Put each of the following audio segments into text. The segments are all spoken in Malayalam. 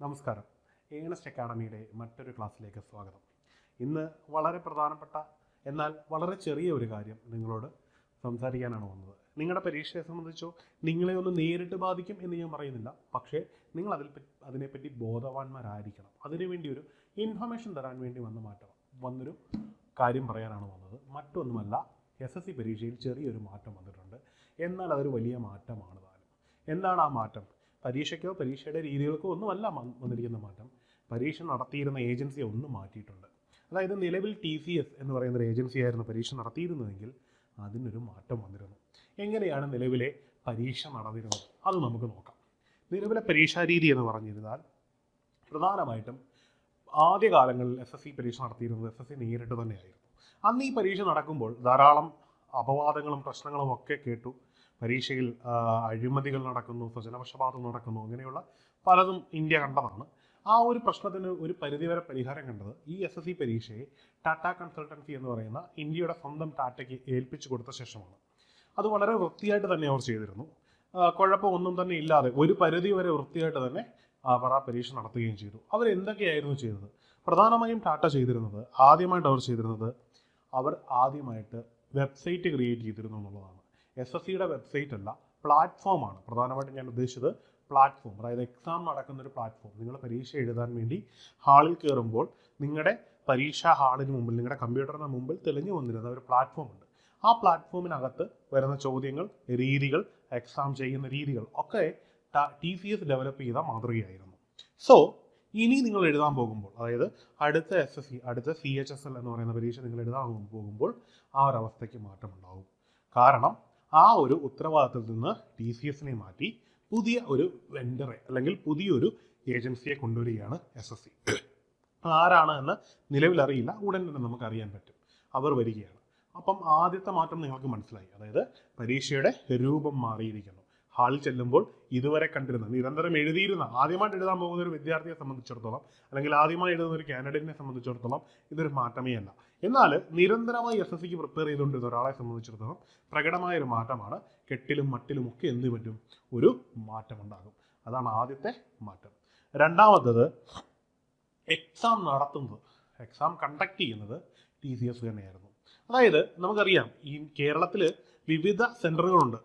നമസ്കാരം. ഏണസ്റ്റ് അക്കാഡമിയുടെ മറ്റൊരു ക്ലാസ്സിലേക്ക് സ്വാഗതം. ഇന്ന് വളരെ പ്രധാനപ്പെട്ട എന്നാൽ വളരെ ചെറിയ ഒരു കാര്യം നിങ്ങളോട് സംസാരിക്കാനാണ് വന്നത്. നിങ്ങളുടെ പരീക്ഷയെ സംബന്ധിച്ചോ നിങ്ങളെ ഒന്ന് നേരിട്ട് ബാധിക്കും എന്ന് ഞാൻ പറയുന്നില്ല. പക്ഷേ നിങ്ങൾ അതിൽ പറ്റി- അതിനെപ്പറ്റി ബോധവാന്മാരായിരിക്കണം. അതിനുവേണ്ടി ഒരു ഇൻഫർമേഷൻ തരാൻ വേണ്ടി വന്ന മാറ്റം വന്നൊരു കാര്യം പറയാനാണ് വന്നത്. മറ്റൊന്നുമല്ല എസ് എസ് സി പരീക്ഷയിൽ ചെറിയൊരു മാറ്റം വന്നിട്ടുണ്ട്. എന്നാൽ അതൊരു വലിയ മാറ്റമാണ് താനും. എന്താണ് ആ മാറ്റം? പരീക്ഷയ്ക്കോ പരീക്ഷയുടെ രീതികൾക്കോ ഒന്നുമല്ല വന്നിരിക്കുന്ന മാറ്റം. പരീക്ഷ നടത്തിയിരുന്ന ഏജൻസിയെ ഒന്ന് മാറ്റിയിട്ടുണ്ട്. അതായത് നിലവിൽ ടി സി എസ് എന്ന് പറയുന്ന ഒരു ഏജൻസിയായിരുന്നു പരീക്ഷ നടത്തിയിരുന്നതെങ്കിൽ അതിനൊരു മാറ്റം വന്നിരുന്നു. എങ്ങനെയാണ് നിലവിലെ പരീക്ഷ നടന്നിരുന്നത്? അത് നമുക്ക് നോക്കാം. നിലവിലെ പരീക്ഷാ രീതി എന്ന് പറഞ്ഞിരുന്നാൽ പ്രധാനമായിട്ടും ആദ്യകാലങ്ങളിൽ എസ് എസ് സി പരീക്ഷ നടത്തിയിരുന്നത് എസ് എസ് സി നേരിട്ട് തന്നെയായിരുന്നു. അന്ന് ഈ പരീക്ഷ നടക്കുമ്പോൾ ധാരാളം അപവാദങ്ങളും പ്രശ്നങ്ങളും ഒക്കെ കേട്ടു. പരീക്ഷയിൽ അഴിമതികൾ നടക്കുന്നു സ്വജനപക്ഷപാതം നടക്കുന്നു അങ്ങനെയുള്ള പലതും ഇന്ത്യ കണ്ടതാണ്. ആ ഒരു പ്രശ്നത്തിന് ഒരു പരിധിവരെ പരിഹാരം കണ്ടത് ഈ എസ് എസ് സി പരീക്ഷയെ ടാറ്റ കൺസൾട്ടൻസി എന്ന് പറയുന്ന ഇന്ത്യയുടെ സ്വന്തം ടാറ്റയ്ക്ക് ഏൽപ്പിച്ചു കൊടുത്ത ശേഷമാണ്. അത് വളരെ വൃത്തിയായിട്ട് തന്നെ അവർ ചെയ്തിരുന്നു. കുഴപ്പമൊന്നും തന്നെ ഇല്ലാതെ ഒരു പരിധി വരെ വൃത്തിയായിട്ട് തന്നെ അവർ ആ പരീക്ഷ നടത്തുകയും ചെയ്തു. അവർ എന്തൊക്കെയായിരുന്നു ചെയ്തത്? പ്രധാനമായും ടാറ്റ ചെയ്തിരുന്നത് ആദ്യമായിട്ട് അവർ ചെയ്തിരുന്നത് അവർ ആദ്യമായിട്ട് വെബ്സൈറ്റ് ക്രിയേറ്റ് ചെയ്തിരുന്നു എന്നുള്ളതാണ്. എസ് എസ് സിയുടെ വെബ്സൈറ്റ് അല്ല പ്ലാറ്റ്ഫോമാണ് പ്രധാനമായിട്ടും ഞാൻ ഉദ്ദേശിച്ചത് പ്ലാറ്റ്ഫോം അതായത് എക്സാം നടക്കുന്ന ഒരു പ്ലാറ്റ്ഫോം നിങ്ങൾ പരീക്ഷ എഴുതാൻ വേണ്ടി ഹാളിൽ കയറുമ്പോൾ നിങ്ങളുടെ പരീക്ഷാ ഹാളിന് മുമ്പിൽ നിങ്ങളുടെ കമ്പ്യൂട്ടറിന് മുമ്പിൽ തെളിഞ്ഞു വന്നിരുന്ന ഒരു പ്ലാറ്റ്ഫോം ഉണ്ട്. ആ പ്ലാറ്റ്ഫോമിനകത്ത് വരുന്ന ചോദ്യങ്ങൾ രീതികൾ എക്സാം ചെയ്യുന്ന രീതികൾ ഒക്കെ ടി സി എസ് ഡെവലപ്പ് ചെയ്ത മാതൃകയായിരുന്നു. സോ ഇനി നിങ്ങൾ എഴുതാൻ പോകുമ്പോൾ അതായത് അടുത്ത എസ് എസ് സി അടുത്ത സി എച്ച് എസ് എൽ എന്ന് പറയുന്ന പരീക്ഷ നിങ്ങൾ എഴുതാൻ പോകുമ്പോൾ ആ ഒരു അവസ്ഥയ്ക്ക് മാറ്റമുണ്ടാവും. കാരണം ആ ഒരു ഉത്തരവാദിത്തത്തിൽ നിന്ന് ടി സി എസിനെ മാറ്റി പുതിയ ഒരു വെൻഡറെ അല്ലെങ്കിൽ പുതിയൊരു ഏജൻസിയെ കൊണ്ടുവരികയാണ് എസ് എസ് സി ആരാണ് എന്ന് നിലവിൽ അറിയില്ല ഉടൻ തന്നെ നമുക്ക് അറിയാൻ പറ്റും. അവർ വരികയാണ്. അപ്പം ആദ്യത്തെ മാറ്റം നിങ്ങൾക്ക് മനസ്സിലായി. അതായത് പരീക്ഷയുടെ രൂപം മാറിയിരിക്കുന്നു. ഹാളിൽ ചെല്ലുമ്പോൾ ഇതുവരെ കണ്ടിരുന്ന നിരന്തരം എഴുതിയിരുന്ന ആദ്യമായിട്ട് എഴുതാൻ പോകുന്ന ഒരു വിദ്യാർത്ഥിയെ സംബന്ധിച്ചിടത്തോളം അല്ലെങ്കിൽ ആദ്യമായി എഴുതുന്ന ഒരു കാൻഡിഡേറ്റിനെ സംബന്ധിച്ചിടത്തോളം ഇതൊരു മാറ്റമേ അല്ല. എന്നാൽ നിരന്തരമായി എസ് എസ് സിക്ക് പ്രിപ്പയർ ചെയ്തുകൊണ്ടിരുന്ന ഒരാളെ സംബന്ധിച്ചിടത്തോളം പ്രകടമായ ഒരു മാറ്റമാണ്. കെട്ടിലും മട്ടിലും ഒക്കെ എന്ത് പറ്റും? ഒരു മാറ്റമുണ്ടാകും. അതാണ് ആദ്യത്തെ മാറ്റം. രണ്ടാമത്തത് എക്സാം നടത്തുന്നത് എക്സാം കണ്ടക്ട് ചെയ്യുന്നത് ടി സി എസ് തന്നെയായിരുന്നു. അതായത് നമുക്കറിയാം ഈ കേരളത്തിൽ വിവിധ സെന്ററുകളുണ്ട്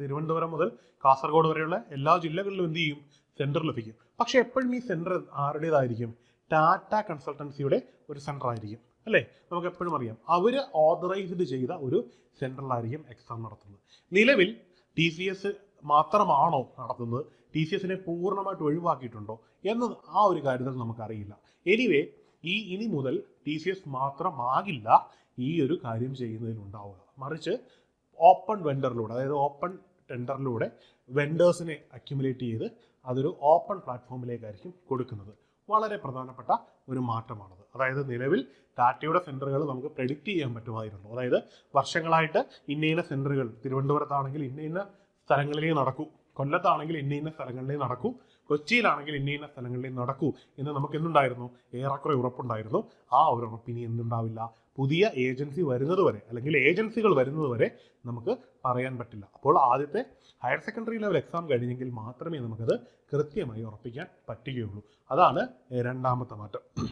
തിരുവനന്തപുരം മുതൽ കാസർഗോഡ് വരെയുള്ള എല്ലാ ജില്ലകളിലും എന്ത് ചെയ്യും? സെന്റർ ലഭിക്കും. പക്ഷെ എപ്പോഴും ഈ സെന്റർ ആരുടേതായിരിക്കും? ടാറ്റ കൺസൾട്ടൻസിയുടെ ഒരു സെന്റർ ആയിരിക്കും. അല്ലേ? നമുക്ക് എപ്പോഴും അറിയാം. അവർ ഓതറൈസ്ഡ് ചെയ്ത ഒരു സെന്ററിലായിരിക്കും എക്സാം നടത്തുന്നത്. നിലവിൽ ടി സി എസ് മാത്രമാണോ നടത്തുന്നത്? ടി സി എസിനെ പൂർണമായിട്ട് ഒഴിവാക്കിയിട്ടുണ്ടോ? എന്നത് ആ ഒരു കാര്യത്തിൽ നമുക്കറിയില്ല. എനിവേ ഈ ഇനി മുതൽ ടി സി എസ് മാത്രമാകില്ല ഈ ഒരു കാര്യം ചെയ്യുന്നതിലുണ്ടാവുക മറിച്ച് ഓപ്പൺ വെണ്ടറിലൂടെ അതായത് ഓപ്പൺ ടെൻഡറിലൂടെ വെണ്ടേഴ്സിനെ അക്യുമുലേറ്റ് ചെയ്ത് അതൊരു ഓപ്പൺ പ്ലാറ്റ്ഫോമിലേക്കായിരിക്കും കൊടുക്കുന്നത്. വളരെ പ്രധാനപ്പെട്ട ഒരു മാറ്റമാണത്. അതായത് നിലവിൽ ടാറ്റയുടെ സെന്ററുകൾ നമുക്ക് പ്രെഡിക്റ്റ് ചെയ്യാൻ പറ്റുമായിരുന്നു. അതായത് വർഷങ്ങളായിട്ട് ഇന്ന ഇന്ന സെന്ററുകൾ തിരുവനന്തപുരത്താണെങ്കിൽ ഇന്ന ഇന്ന സ്ഥലങ്ങളിലേ നടക്കൂ കൊല്ലത്താണെങ്കിൽ ഇന്ന ഇന്ന സ്ഥലങ്ങളിലേ നടക്കൂ കൊച്ചിയിലാണെങ്കിൽ ഇന്ന ഇന്ന സ്ഥലങ്ങളിലേ നടക്കൂ എന്ന് നമുക്ക് എന്തുണ്ടായിരുന്നു ഏറെക്കുറെ ഉറപ്പുണ്ടായിരുന്നു. ആ ഒരു ഉറപ്പിനി എന്തുണ്ടാവില്ല പുതിയ ഏജൻസി വരുന്നത് വരെ അല്ലെങ്കിൽ ഏജൻസികൾ വരുന്നത് വരെ നമുക്ക് പറയാൻ പറ്റില്ല. അപ്പോൾ ആദ്യത്തെ ഹയർ സെക്കൻഡറി ലെവൽ എക്സാം കഴിഞ്ഞെങ്കിൽ മാത്രമേ നമുക്കത് കൃത്യമായി ഉറപ്പിക്കാൻ പറ്റുകയുള്ളൂ. അതാണ് രണ്ടാമത്തെ മാറ്റം.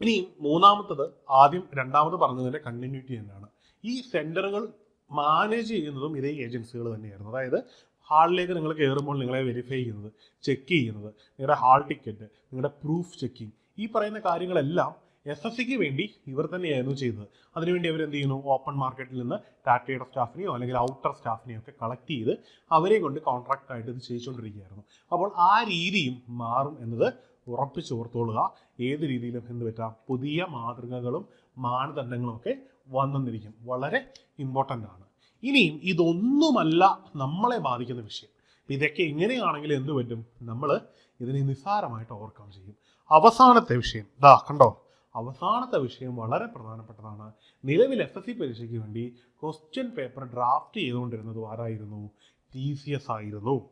ഇനി മൂന്നാമത്തത് ആദ്യം രണ്ടാമത് പറഞ്ഞതിന്റെ കണ്ടിന്യൂറ്റി തന്നെയാണ്. ഈ സെന്ററുകൾ മാനേജ് ചെയ്യുന്നതും ഇതേ ഏജൻസികൾ തന്നെയായിരുന്നു. അതായത് ഹാളിലേക്ക് നിങ്ങൾ കയറുമ്പോൾ നിങ്ങളെ വെരിഫൈ ചെയ്യുന്നത് ചെക്ക് ചെയ്യുന്നത് നിങ്ങളുടെ ഹാൾ ടിക്കറ്റ് നിങ്ങളുടെ പ്രൂഫ് ചെക്കിങ് ഈ പറയുന്ന കാര്യങ്ങളെല്ലാം എസ് എസ് സിക്ക് വേണ്ടി ഇവർ തന്നെയായിരുന്നു ചെയ്തത്. അതിനുവേണ്ടി അവർ ചെയ്യുന്നു? ഓപ്പൺ മാർക്കറ്റിൽ നിന്ന് ടാറ്റയുടെ സ്റ്റാഫിനെയോ അല്ലെങ്കിൽ ഔട്ടർ സ്റ്റാഫിനെയോ ഒക്കെ കളക്ട് ചെയ്ത് അവരെ കൊണ്ട് കോൺട്രാക്റ്റ് ആയിട്ട് ഇത് ചെയ്തുകൊണ്ടിരിക്കുകയായിരുന്നു. അപ്പോൾ ആ രീതിയും മാറും എന്നത് ഉറപ്പിച്ച് ഓർത്തോളുക. ഏത് രീതിയിലും എന്ത് പറ്റാം? പുതിയ മാതൃകകളും മാനദണ്ഡങ്ങളും ഒക്കെ വന്നെന്നിരിക്കും വളരെ ഇമ്പോർട്ടന്റ് ആണ്. ഇനിയും ഇതൊന്നുമല്ല നമ്മളെ ബാധിക്കുന്ന വിഷയം. ഇതൊക്കെ എങ്ങനെയാണെങ്കിലും എന്ത് പറ്റും? നമ്മൾ ഇതിനെ നിസ്സാരമായിട്ട് ഓവർകം ചെയ്യും. അവസാനത്തെ വിഷയം ദാ കണ്ടോ? അവസാനത്തെ വിഷയം വളരെ പ്രധാനപ്പെട്ടതാണ്. നിലവിൽ എസ് എസ് സി പരീക്ഷയ്ക്ക് വേണ്ടി ക്വസ്റ്റ്യൻ പേപ്പർ ഡ്രാഫ്റ്റ് ചെയ്തുകൊണ്ടിരുന്നത് ആരായിരുന്നു? ടി സി എസ് ആയിരുന്നു.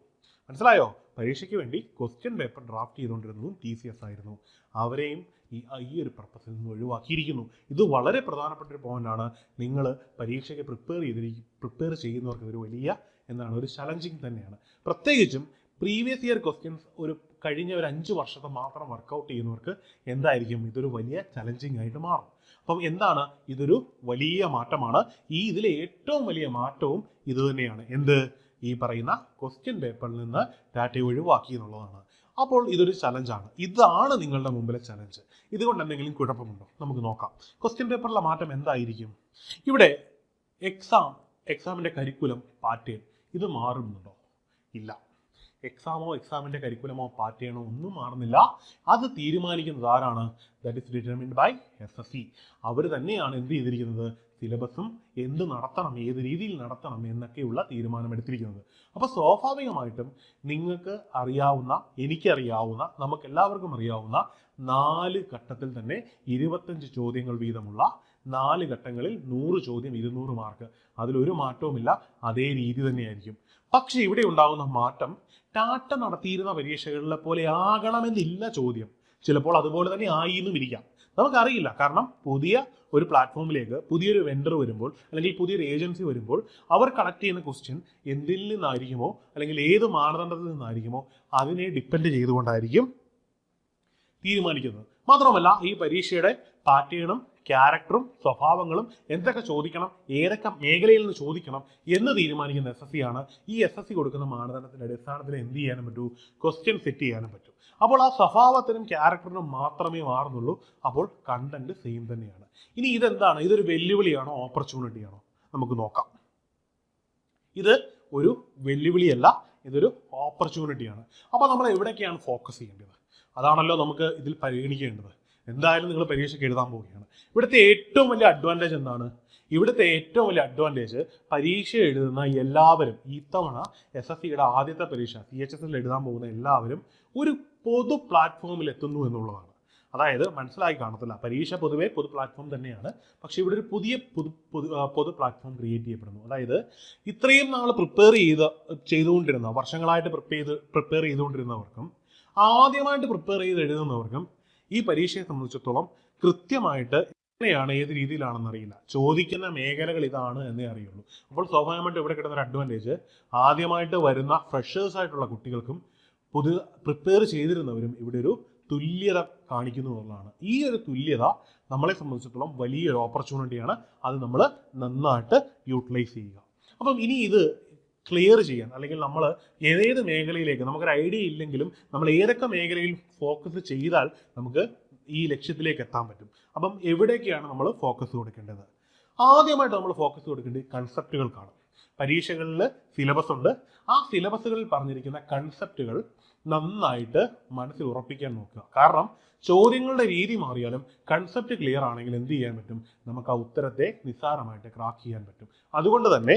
മനസ്സിലായോ? പരീക്ഷയ്ക്ക് വേണ്ടി ക്വസ്റ്റ്യൻ പേപ്പർ ഡ്രാഫ്റ്റ് ചെയ്തുകൊണ്ടിരുന്നതും ടി സി എസ് ആയിരുന്നു. അവരെയും ഈ ഈ ഒരു പർപ്പസിൽ നിന്ന് ഒഴിവാക്കിയിരിക്കുന്നു. ഇത് വളരെ പ്രധാനപ്പെട്ട ഒരു പോയിന്റാണ് നിങ്ങൾ പരീക്ഷയ്ക്ക് പ്രിപ്പയർ ചെയ്തിരിക്കും പ്രിപ്പയർ ചെയ്യുന്നവർക്ക് ഒരു വലിയ എന്താണ് ഒരു ചലഞ്ചിങ് തന്നെയാണ്. പ്രത്യേകിച്ചും പ്രീവിയസ് ഇയർ ക്വസ്റ്റ്യൻസ് ഒരു കഴിഞ്ഞ ഒരു അഞ്ച് വർഷത്തെ മാത്രം വർക്കൗട്ട് ചെയ്യുന്നവർക്ക് എന്തായിരിക്കും? ഇതൊരു വലിയ ചലഞ്ചിങ് ആയിട്ട് മാറും. അപ്പം എന്താണ്? ഇതൊരു വലിയ മാറ്റമാണ്. ഈ ഇതിലെ ഏറ്റവും വലിയ മാറ്റവും ഇത് തന്നെയാണ്. എന്ത്? ഈ പറയുന്ന ക്വസ്റ്റ്യൻ പേപ്പറിൽ നിന്ന് ഡാറ്റ ഒഴിവാക്കി എന്നുള്ളതാണ്. അപ്പോൾ ഇതൊരു ചലഞ്ചാണ് ഇതാണ് നിങ്ങളുടെ മുമ്പിലെ ചലഞ്ച് ഇതുകൊണ്ട് എന്തെങ്കിലും കുഴപ്പമുണ്ടോ? നമുക്ക് നോക്കാം. ക്വസ്റ്റ്യൻ പേപ്പറിലെ മാറ്റം എന്തായിരിക്കും? ഇവിടെ എക്സാം എക്സാമിന്റെ കരിക്കുലം പാറ്റേൺ ഇത് മാറുന്നുണ്ടോ? ഇല്ല. എക്സാമോ എക്സാമിന്റെ കരിക്കുലമോ പാറ്റേണോ ഒന്നും മാറുന്നില്ല. അത് തീരുമാനിക്കുന്നത് ആരാണ്? That is determined by S S C അവർ തന്നെയാണ് എന്ത് ചെയ്തിരിക്കുന്നത്? സിലബസും എന്ത് നടത്തണം ഏത് രീതിയിൽ നടത്തണം എന്നൊക്കെയുള്ള തീരുമാനമെടുത്തിരിക്കുന്നത് അപ്പോൾ സ്വാഭാവികമായിട്ടും നിങ്ങൾക്ക് അറിയാവുന്ന എനിക്കറിയാവുന്ന നമുക്ക് എല്ലാവർക്കും അറിയാവുന്ന നാല് ഘട്ടത്തിൽ തന്നെ ഇരുപത്തഞ്ച് ചോദ്യങ്ങൾ വീതമുള്ള നാല് ഘട്ടങ്ങളിൽ നൂറ് ചോദ്യം ഇരുന്നൂറ് മാർക്ക്. അതിലൊരു മാറ്റവുമില്ല അതേ രീതി തന്നെയായിരിക്കും. പക്ഷേ ഇവിടെ ഉണ്ടാകുന്ന മാറ്റം ടാറ്റ നടത്തിയിരുന്ന പരീക്ഷകളിലെ പോലെ ആകണമെന്നില്ല ചോദ്യം. ചിലപ്പോൾ അതുപോലെ തന്നെ ആയി എന്നും ഇരിക്കാം. നമുക്കറിയില്ല. കാരണം പുതിയ ഒരു പ്ലാറ്റ്ഫോമിലേക്ക് പുതിയൊരു വെണ്ടർ വരുമ്പോൾ അല്ലെങ്കിൽ പുതിയൊരു ഏജൻസി വരുമ്പോൾ അവർ കളക്ട് ചെയ്യുന്ന ക്വസ്റ്റ്യൻ എന്തിൽ നിന്നായിരിക്കുമോ അല്ലെങ്കിൽ ഏത് മാനദണ്ഡത്തിൽ നിന്നായിരിക്കുമോ അതിനെ ഡിപ്പെൻഡ് ചെയ്തുകൊണ്ടായിരിക്കും തീരുമാനിക്കുന്നത്. മാത്രമല്ല ഈ പരീക്ഷയുടെ പാറ്റേണും ക്യാരക്ടറും സ്വഭാവങ്ങളും എന്തൊക്കെ ചോദിക്കണം ഏതൊക്കെ മേഖലയിൽ നിന്ന് ചോദിക്കണം എന്ന് തീരുമാനിക്കുന്ന എസ് എസ് സി ആണ്. ഈ എസ് എസ് സി കൊടുക്കുന്ന മാനദണ്ഡത്തിന്റെ അടിസ്ഥാനത്തിൽ എന്ത് ചെയ്യാനും പറ്റൂ? ക്വസ്റ്റ്യൻ സെറ്റ് ചെയ്യാനും പറ്റും. അപ്പോൾ ആ സ്വഭാവത്തിനും ക്യാരക്ടറിനും മാത്രമേ മാറുന്നുള്ളൂ. അപ്പോൾ കണ്ടന്റ് സെയിം തന്നെയാണ്. ഇനി ഇതെന്താണ്? ഇതൊരു വെല്ലുവിളിയാണോ? ഓപ്പർച്യൂണിറ്റിയാണോ നമുക്ക് നോക്കാം. ഇത് ഒരു വെല്ലുവിളിയല്ല ഇതൊരു ഓപ്പർച്യൂണിറ്റിയാണ് അപ്പോൾ നമ്മൾ എവിടേക്കാണ് ഫോക്കസ് ചെയ്യേണ്ടത്? അതാണല്ലോ നമുക്ക് ഇതിൽ പരിഗണിക്കേണ്ടത്. എന്തായാലും നിങ്ങൾ പരീക്ഷയ്ക്ക് എഴുതാൻ പോവുകയാണ്. ഇവിടുത്തെ ഏറ്റവും വലിയ അഡ്വാന്റേജ് എന്താണ്? ഇവിടുത്തെ ഏറ്റവും വലിയ അഡ്വാന്റേജ് പരീക്ഷ എഴുതുന്ന എല്ലാവരും ഇത്തവണ എസ് എസ് സിയുടെ ആദ്യത്തെ പരീക്ഷ സി എച്ച് എസ് എഴുതാൻ പോകുന്ന എല്ലാവരും ഒരു പൊതു പ്ലാറ്റ്ഫോമിൽ എത്തുന്നു എന്നുള്ളതാണ്. അതായത് മനസ്സിലായി കാണത്തില്ല. പരീക്ഷ പൊതുവേ പൊതു പ്ലാറ്റ്ഫോം തന്നെയാണ്. പക്ഷേ ഇവിടെ ഒരു പുതിയ പൊതു പൊതു പൊതു പ്ലാറ്റ്ഫോം ക്രിയേറ്റ് ചെയ്യപ്പെടുന്നു. അതായത് ഇത്രയും നാൾ പ്രിപ്പയർ ചെയ്ത് ചെയ്തുകൊണ്ടിരുന്ന വർഷങ്ങളായിട്ട് പ്രിപ്പയർ ചെയ്ത് പ്രിപ്പയർ ചെയ്തുകൊണ്ടിരുന്നവർക്കും ആദ്യമായിട്ട് പ്രിപ്പയർ ചെയ്ത് എഴുതുന്നവർക്കും ഈ പരീക്ഷയെ സംബന്ധിച്ചിടത്തോളം കൃത്യമായിട്ട് എങ്ങനെയാണ് ഏത് രീതിയിലാണെന്ന് അറിയില്ല. ചോദിക്കുന്ന മേഖലകൾ ഇതാണ് എന്നേ അറിയുള്ളൂ. അപ്പോൾ സ്വാഭാവികമായിട്ട് ഇവിടെ കിട്ടുന്ന ഒരു അഡ്വാന്റേജ് ആദ്യമായിട്ട് വരുന്ന ഫ്രഷേഴ്സ് ആയിട്ടുള്ള കുട്ടികൾക്കും പുതു പ്രിപ്പയർ ചെയ്തിരുന്നവരും ഇവിടെ ഒരു തുല്യത കാണിക്കുന്നു എന്നുള്ളതാണ്. ഈ ഒരു തുല്യത നമ്മളെ സംബന്ധിച്ചിടത്തോളം വലിയൊരു ഓപ്പർച്യൂണിറ്റിയാണ് അത് നമ്മൾ നന്നായിട്ട് യൂട്ടിലൈസ് ചെയ്യുക. അപ്പം ഇനി ഇത് ക്ലിയർ ചെയ്യാൻ അല്ലെങ്കിൽ നമ്മൾ ഏതേത് മേഖലയിലേക്ക് നമുക്കൊരു ഐഡിയ ഇല്ലെങ്കിലും നമ്മൾ ഏതൊക്കെ മേഖലയിൽ ഫോക്കസ് ചെയ്താൽ നമുക്ക് ഈ ലക്ഷ്യത്തിലേക്ക് എത്താൻ പറ്റും. അപ്പം എവിടേക്കാണ് നമ്മൾ ഫോക്കസ് കൊടുക്കേണ്ടത്? ആദ്യമായിട്ട് നമ്മൾ ഫോക്കസ് കൊടുക്കേണ്ടത് കൺസെപ്റ്റുകൾക്കാണ് പരീക്ഷകളിൽ സിലബസ് ഉണ്ട്. ആ സിലബസുകളിൽ പറഞ്ഞിരിക്കുന്ന കൺസെപ്റ്റുകൾ നന്നായിട്ട് മനസ്സിൽ ഉറപ്പിക്കാൻ നോക്കുക. കാരണം ചോദ്യങ്ങളുടെ രീതി മാറിയാലും കൺസെപ്റ്റ് ക്ലിയർ ആണെങ്കിൽ എന്ത് ചെയ്യാൻ പറ്റും? നമുക്ക് ആ ഉത്തരത്തെ നിസ്സാരമായിട്ട് ക്രാക്ക് ചെയ്യാൻ പറ്റും. അതുകൊണ്ട് തന്നെ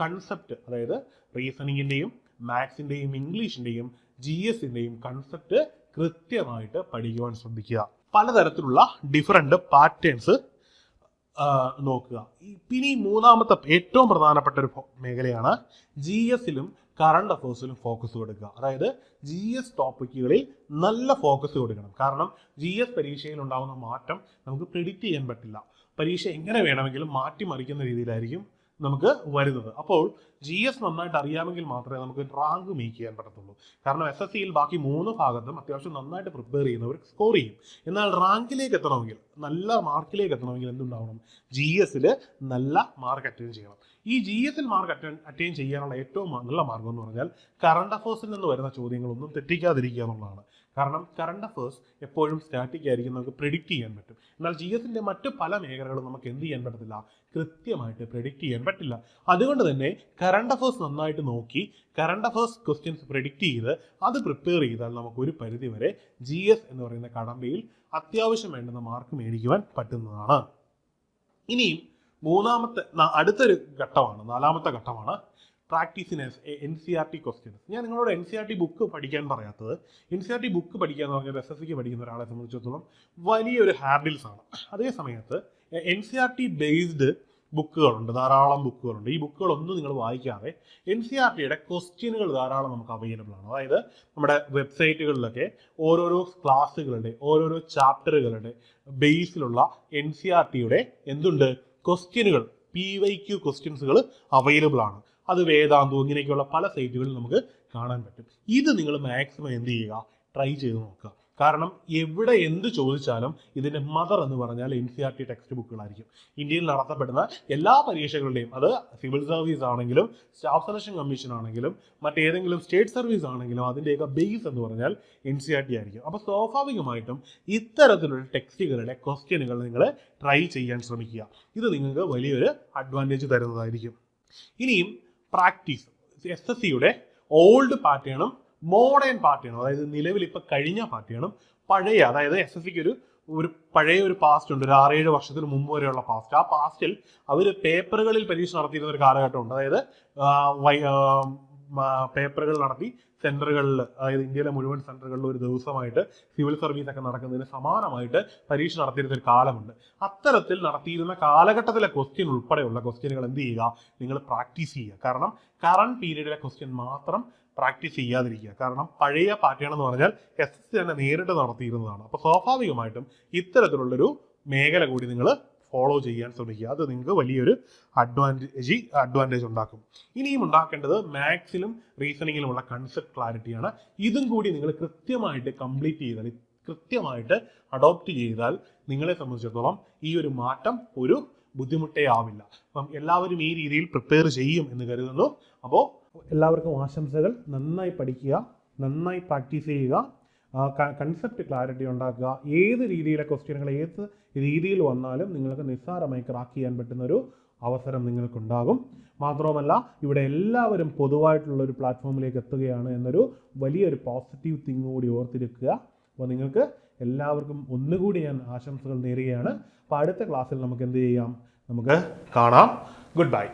കൺസെപ്റ്റ് അതായത് റീസണിങ്ങിന്റെയും മാത്സിന്റെയും ഇംഗ്ലീഷിന്റെയും ജി എസിന്റെയും കൺസെപ്റ്റ് കൃത്യമായിട്ട് പഠിക്കുവാൻ ശ്രദ്ധിക്കുക. പലതരത്തിലുള്ള ഡിഫറെന്റ് പാറ്റേൺസ് നോക്കുക. പിന്നെ ഈ മൂന്നാമത്തെ ഏറ്റവും പ്രധാനപ്പെട്ട ഒരു മേഖലയാണ് ജി എസിലും കറണ്ട് അഫേഴ്സിലും ഫോക്കസ് കൊടുക്കുക. അതായത് ജി എസ് ടോപ്പിക്കുകളിൽ നല്ല ഫോക്കസ് കൊടുക്കണം. കാരണം ജി എസ് പരീക്ഷയിൽ ഉണ്ടാകുന്ന മാറ്റം നമുക്ക് പ്രിഡിക്റ്റ് ചെയ്യാൻ പറ്റില്ല. പരീക്ഷ എങ്ങനെ വേണമെങ്കിലും മാറ്റിമറിക്കുന്ന രീതിയിലായിരിക്കും നമുക്ക് വരുന്നത്. അപ്പോൾ ജി എസ് നന്നായിട്ട് അറിയാമെങ്കിൽ മാത്രമേ നമുക്ക് റാങ്ക് മേക്ക് ചെയ്യാൻ പറ്റത്തുള്ളൂ. കാരണം എസ് എസ് സിയിൽ ബാക്കി മൂന്ന് ഭാഗത്തും അത്യാവശ്യം നന്നായിട്ട് പ്രിപ്പയർ ചെയ്യുന്നവർ സ്കോർ ചെയ്യും. എന്നാൽ റാങ്കിലേക്ക് എത്തണമെങ്കിൽ നല്ല മാർക്കിലേക്ക് എത്തണമെങ്കിൽ എന്തുണ്ടാവണം? ജി എസിൽ നല്ല മാർക്ക് അറ്റൈൻ ചെയ്യണം. ഈ ജി എസിൽ മാർക്ക് അറ്റൈൻ അറ്റൈൻ ചെയ്യാനുള്ള ഏറ്റവും നല്ല മാർഗം എന്ന് പറഞ്ഞാൽ കറണ്ട് അഫേഴ്സിൽ നിന്ന് വരുന്ന ചോദ്യങ്ങളൊന്നും തെറ്റിക്കാതിരിക്കുക എന്നുള്ളതാണ്. കാരണം കറണ്ട് അഫേഴ്സ് എപ്പോഴും സ്റ്റാറ്റിക് ആയിരിക്കും നമുക്ക് പ്രിഡിക്റ്റ് ചെയ്യാൻ പറ്റും. എന്നാൽ ജി എസിന്റെ മറ്റ് പല മേഖലകളും നമുക്ക് എന്ത് ചെയ്യാൻ പറ്റത്തില്ല? കൃത്യമായിട്ട് പ്രിഡിക്റ്റ് ചെയ്യാൻ പറ്റില്ല. അതുകൊണ്ട് തന്നെ കറണ്ട് അഫേഴ്സ് നന്നായിട്ട് നോക്കി കറണ്ട് അഫേഴ്സ് ക്വസ്റ്റ്യൻസ് പ്രിഡിക്റ്റ് ചെയ്ത് അത് പ്രിപ്പയർ ചെയ്താൽ നമുക്ക് ഒരു പരിധി വരെ ജി എസ് എന്ന് പറയുന്ന കടമ്പയിൽ അത്യാവശ്യം വേണ്ടുന്ന മാർക്ക് മേടിക്കുവാൻ പറ്റുന്നതാണ്. ഇനിയും മൂന്നാമത്തെ അടുത്തൊരു ഘട്ടമാണ് നാലാമത്തെ ഘട്ടമാണ് പ്രാക്ടീസിന് N C R T questions ഞാൻ നിങ്ങളോട് N C R T book പഠിക്കാൻ പറയാത്തത് N C R T book പഠിക്കുക എന്ന് പറഞ്ഞാൽ എസ് എസ് സിക്ക് പഠിക്കുന്ന ഒരാളെ സംബന്ധിച്ചിടത്തോളം വലിയൊരു ഹാബിൽസ് ആണ്. അതേ സമയത്ത് N C R T based ബുക്കുകളുണ്ട് ധാരാളം ബുക്കുകളുണ്ട് ഈ ബുക്കുകളൊന്നും നിങ്ങൾ വായിക്കാതെ എൻ സി ആർ ടിയുടെ ക്വസ്റ്റ്യനുകൾ ധാരാളം നമുക്ക് അവൈലബിൾ ആണ്. അതായത് നമ്മുടെ വെബ്സൈറ്റുകളിലൊക്കെ ഓരോരോ ക്ലാസ്സുകളുടെ ഓരോരോ ചാപ്റ്ററുകളുടെ ബേസിലുള്ള എൻ സി ആർ ടിയുടെ എന്തുണ്ട്? ക്വസ്റ്റ്യനുകൾ പി വൈ ക്യു ക്വസ്റ്റ്യൻസുകൾ അവൈലബിൾ ആണ്. അത് വേദാന്തവും ഇങ്ങനെയൊക്കെയുള്ള പല സൈറ്റുകളിൽ നമുക്ക് കാണാൻ പറ്റും. ഇത് നിങ്ങൾ മാക്സിമം എന്ത് ചെയ്യുക? ട്രൈ ചെയ്ത് നോക്കുക. കാരണം എവിടെ എന്ത് ചോദിച്ചാലും ഇതിന്റെ മദർ എന്ന് പറഞ്ഞാൽ N C R T text ബുക്കുകളായിരിക്കും ഇന്ത്യയിൽ നടത്തപ്പെടുന്ന എല്ലാ പരീക്ഷകളുടെയും അത് സിവിൽ സർവീസ് ആണെങ്കിലും സ്റ്റാഫ് സെലക്ഷൻ കമ്മീഷൻ ആണെങ്കിലും മറ്റേതെങ്കിലും സ്റ്റേറ്റ് സർവീസ് ആണെങ്കിലും അതിന്റെയൊക്കെ ബേസ് എന്ന് പറഞ്ഞാൽ എൻ സി ആർ ടി ആയിരിക്കും. അപ്പോൾ സ്വാഭാവികമായിട്ടും ഇത്തരത്തിലുള്ള ടെക്സ്റ്റുകളുടെ ക്വസ്റ്റ്യനുകൾ നിങ്ങൾ ട്രൈ ചെയ്യാൻ ശ്രമിക്കുക. ഇത് നിങ്ങൾക്ക് വലിയൊരു അഡ്വാന്റേജ് തരുന്നതായിരിക്കും. ഇനിയും പ്രാക്ടീസ്. എസ് എസ് സിയുടെ ഓൾഡ് പാറ്റേണും മോഡേൺ പാറ്റേണും അതായത് നിലവിൽ ഇപ്പം കഴിഞ്ഞ പാറ്റേണും പഴയ അതായത് എസ് എസ് സിക്ക് ഒരു ഒരു പഴയ ഒരു പാസ്റ്റ് ഉണ്ട്. ഒരു ആറേഴ് വർഷത്തിന് മുമ്പ് വരെയുള്ള പാസ്റ്റ് ആ പാസ്റ്റിൽ അവർ പേപ്പറുകളിൽ പരീക്ഷ നടത്തിയിരുന്ന ഒരു കാലഘട്ടമുണ്ട്. അതായത് പേപ്പറുകൾ നടത്തി സെന്ററുകളിൽ അതായത് ഇന്ത്യയിലെ മുഴുവൻ സെന്ററുകളിൽ ഒരു ദിവസമായിട്ട് സിവിൽ സർവീസ് ഒക്കെ നടക്കുന്നതിന് സമാനമായിട്ട് പരീക്ഷ നടത്തിയിരുന്ന ഒരു കാലമുണ്ട്. അത്തരത്തിൽ നടത്തിയിരുന്ന കാലഘട്ടത്തിലെ ക്വസ്റ്റ്യൻ ഉൾപ്പെടെയുള്ള ക്വസ്റ്റ്യനുകൾ എന്ത് ചെയ്യുക? നിങ്ങൾ പ്രാക്ടീസ് ചെയ്യുക. കാരണം കറണ്ട് പീരീഡിലെ ക്വസ്റ്റ്യൻ മാത്രം പ്രാക്ടീസ് ചെയ്യാതിരിക്കുക. കാരണം പഴയ പാറ്റേൺ എന്ന് പറഞ്ഞാൽ എസ് എസ് തന്നെ നേരിട്ട് നടത്തിയിരുന്നതാണ്. അപ്പോൾ സ്വാഭാവികമായിട്ടും ഇത്തരത്തിലുള്ളൊരു മേഖല കൂടി നിങ്ങൾ ഫോളോ ചെയ്യാൻ ശ്രമിക്കുക. അത് നിങ്ങൾക്ക് വലിയൊരു അഡ്വാന്റേജ് അഡ്വാന്റേജ് ഉണ്ടാക്കും. ഇനിയും ഉണ്ടാക്കേണ്ടത് മാത്സിലും റീസണിങ്ങിലുമുള്ള കൺസെപ്റ്റ് ക്ലാരിറ്റിയാണ് ഇതും കൂടി നിങ്ങൾ കൃത്യമായിട്ട് കംപ്ലീറ്റ് ചെയ്താൽ കൃത്യമായിട്ട് അഡോപ്റ്റ് ചെയ്താൽ നിങ്ങളെ സംബന്ധിച്ചിടത്തോളം ഈ ഒരു മാറ്റം ഒരു ബുദ്ധിമുട്ടേ ആവില്ല അപ്പം എല്ലാവരും ഈ രീതിയിൽ പ്രിപ്പയർ ചെയ്യും എന്ന് കരുതുന്നു. അപ്പോൾ എല്ലാവർക്കും ആശംസകൾ. നന്നായി പഠിക്കുക നന്നായി പ്രാക്ടീസ് ചെയ്യുക. കൺസെപ്റ്റ് ക്ലാരിറ്റി ഉണ്ടാക്കുക. ഏത് രീതിയിലെ ക്വസ്റ്റ്യനുകൾ ഏത് രീതിയിൽ വന്നാലും നിങ്ങൾക്ക് നിസ്സാരമായി ക്രാക്ക് ചെയ്യാൻ പറ്റുന്ന ഒരു അവസരം നിങ്ങൾക്കുണ്ടാകും. മാത്രവുമല്ല ഇവിടെ എല്ലാവരും പൊതുവായിട്ടുള്ള ഒരു പ്ലാറ്റ്ഫോമിലേക്ക് എത്തുകയാണ് എന്നൊരു വലിയൊരു പോസിറ്റീവ് തിങ് കൂടി ഓർത്തിരിക്കുക. അപ്പോൾ നിങ്ങൾക്ക് എല്ലാവർക്കും ഒന്നുകൂടി ഞാൻ ആശംസകൾ നേരുകയാണ്. അപ്പോൾ അടുത്ത ക്ലാസ്സിൽ നമുക്ക് എന്ത് ചെയ്യാം? നമുക്ക് കാണാം. Good bye